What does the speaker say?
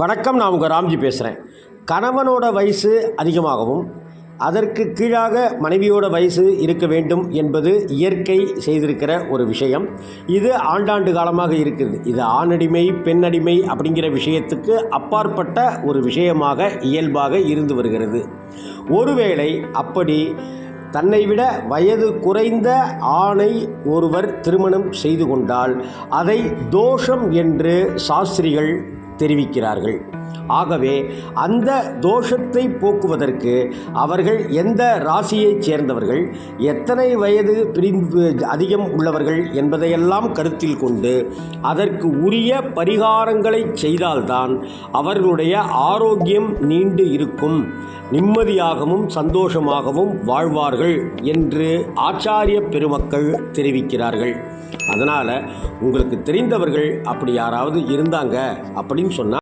வணக்கம் நான் உங்கள் ராம்ஜி பேசுகிறேன் கணவனோட வயசு அதிகமாகவும் அதற்கு கீழாக மனைவியோட வயசு இருக்க வேண்டும் என்பது இயற்கை செய்திருக்கிற ஒரு விஷயம். இது ஆண்டாண்டு காலமாக இருக்குது இது ஆணடிமை பெண்ணடிமை அப்படிங்கிற விஷயத்துக்கு அப்பாற்பட்ட ஒரு விஷயமாக இயல்பாக இருந்து வருகிறது. ஒருவேளை அப்படி தன்னை விட வயது குறைந்த ஆணை ஒருவர் திருமணம் செய்து கொண்டால் அதை தோஷம் என்று சாஸ்திரிகள் தெரிவிக்கிறார்கள். ஆகவே அந்த தோஷத்தை போக்குவதற்கு அவர்கள் எந்த ராசியைச் சேர்ந்தவர்கள் எத்தனை வயது பிரிந்து அதிகம் உள்ளவர்கள் என்பதையெல்லாம் கருத்தில் கொண்டு அதற்கு உரிய பரிகாரங்களை செய்தால்தான் அவர்களுடைய ஆரோக்கியம் நீண்டு இருக்கும் நிம்மதியாகவும் சந்தோஷமாகவும் வாழ்வார்கள் என்று ஆச்சாரிய பெருமக்கள் தெரிவிக்கிறார்கள். அதனால் உங்களுக்கு தெரிந்தவர்கள் அப்படி யாராவது இருந்தாங்க அப்படின்னு சொன்னால்